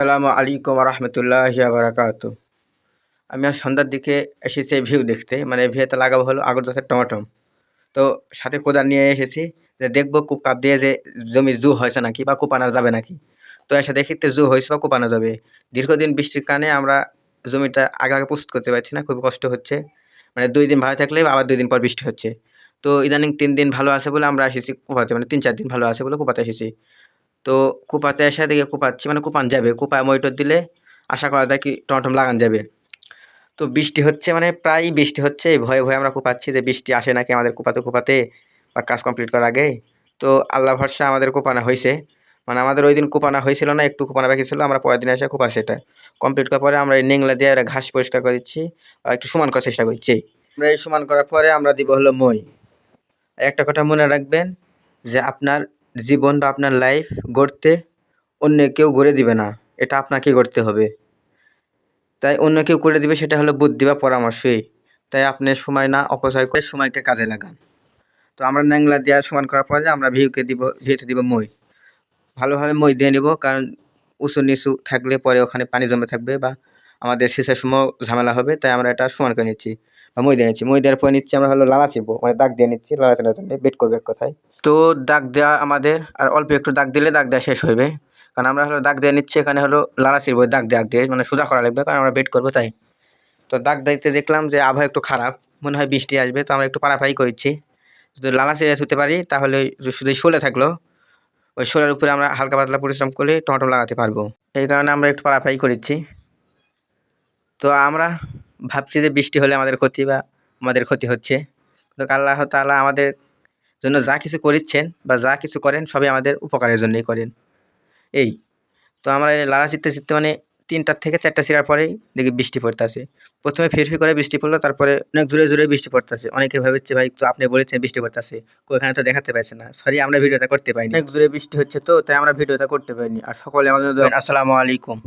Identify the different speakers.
Speaker 1: আসসালামু আলাইকুম রহমতুল্লাহ বারাকাতু আমি আজ সন্ধ্যার দিকে এসেছি ভিউ দেখতে মানে ভিউতে লাগাবো হলো আগর গাছের টমাটো তো সাথে কোদাল নিয়ে এসেছি, যে দেখব কূপ কাপ দিয়ে যে জমি জু হয়েছে নাকি বা কোপানো যাবে নাকি। তো এসে দেখি তো জু হয়েছে বা কোপানো যাবে। দীর্ঘদিন বৃষ্টির কারণে আমরা জমিটা আগে আগে প্রস্তুত করতে পারছি না, খুব কষ্ট হচ্ছে। মানে দুই দিন ভালো থাকলে আবার দুই দিন পর বৃষ্টি হচ্ছে। তো ইদানিং তিন দিন ভালো আছে বলে আমরা এসেছি কোপাতে মানে তিন চার দিন ভালো আছে বলে কোপাতে এসেছি। তো কুপাতে এসে দিকে কুপাচ্ছি মানে কুপান যাবে, কুপায় মইটর দিলে আশা করা যায় কি টমটম লাগান যাবে। তো বৃষ্টি হচ্ছে মানে প্রায় বৃষ্টি হচ্ছে, এই ভয়ে ভয়ে আমরা কুপাচ্ছি যে বৃষ্টি আসে নাকি আমাদের কুপাতে কুপাতে বা কাজ কমপ্লিট করার আগে তো আল্লাহ ভরসা আমাদের কোপানো হয়েছে মানে আমাদের ওই দিন কোপানো হয়েছিল না, একটু কোপানো বাকি ছিল, আমরা পরের দিন এসে কোপা সেটা কমপ্লিট করার পরে আমরা এই নেংলা দিয়ে একটা ঘাস পরিষ্কার করে দিচ্ছি আর একটু সমান করার চেষ্টা করছি। আমরা এই সমান করার পরে আমরা দিব হলো মই। একটা কথা মনে রাখবেন যে আপনার জীবন বা আপনার লাইফ গড়তে অন্য কেউ গড়ে দিবে না। এটা আপনাকে গড়তে হবে। তাই অন্য কেউ করে দিবে সেটা হলো বুদ্ধি বা পরামর্শই। তাই আপনি সময় না, অপচয় করে সময়কে কাজে লাগান। তো আমরা ন্যাংলা দেওয়া সমান করার পরে আমরা ভিউকে দিব ভিউতে দিব মই। ভালোভাবে মই দিয়ে নিব, কারণ উঁচু নিচু থাকলে পরে ওখানে পানি জমে থাকবে বা আমাদের শেষের সময় ঝামেলা হবে, তাই আমরা এটা সমান করে নিচ্ছি বা মই দিয়ে নিচ্ছি। মই দেওয়ার পরে নিচ্ছি আমরা হলো লালা চিবো মানে দাগ দিয়ে নিচ্ছি, লালা চেনার জন্য বেট করবে এক কথায়। তো দাগ দেওয়া আমাদের, আর অল্প একটু দাগ দিলে দাগ দেওয়া শেষ হইবে। কারণ আমরা হলো দাগ দিয়ে নিচ্ছি, এখানে হলো লালা চিরবো দাগ দাগ দিয়ে মানে সোজা করা লাগবে, কারণ আমরা বেট করব তাই। তো দাগ দিতে দেখলাম যে আবহাওয়া একটু খারাপ, মনে হয় বৃষ্টি আসবে, তো আমরা একটু পাড়াপাড়ি করছি। যদি লালা চিরে হতে পারি, তাহলে শুধু শোলে থাকল, ওই শোলের উপরে আমরা হালকা পাতলা পরিশ্রম করে টমেটো লাগাতে পারব। এই কারণে আমরা একটু পাড়াপাড়ি করেছি। তো আমরা ভাবছি যে বৃষ্টি হলে আমাদের ক্ষতি বা আমাদের ক্ষতি হচ্ছে। তো আল্লাহ তালা আমাদের জন্য যা কিছু করিচ্ছেন বা যা কিছু করেন সবই আমাদের উপকারের জন্যই করেন। এই তো আমরা লালা চিত্তে চিত্তে মানে তিনটার থেকে চারটা ছিঁড়ার পরেই দেখি বৃষ্টি পড়তেছে। প্রথমে ফিরফি করে বৃষ্টি পড়ল তারপরে অনেক দূরে দূরে বৃষ্টি পড়তেছে। অনেকে ভাবছে ভাই তো আপনি বলেছেন বৃষ্টি পড়তেছে। ওখানে তো দেখাতে পারছে না। সরি আমরা ভিডিওটা করতে পারিনি। অনেক দূরে বৃষ্টি হচ্ছে তো তাই আমরা ভিডিওটা করতে পারিনি। আর সকলে আমাদের আসসালামু আলাইকুম।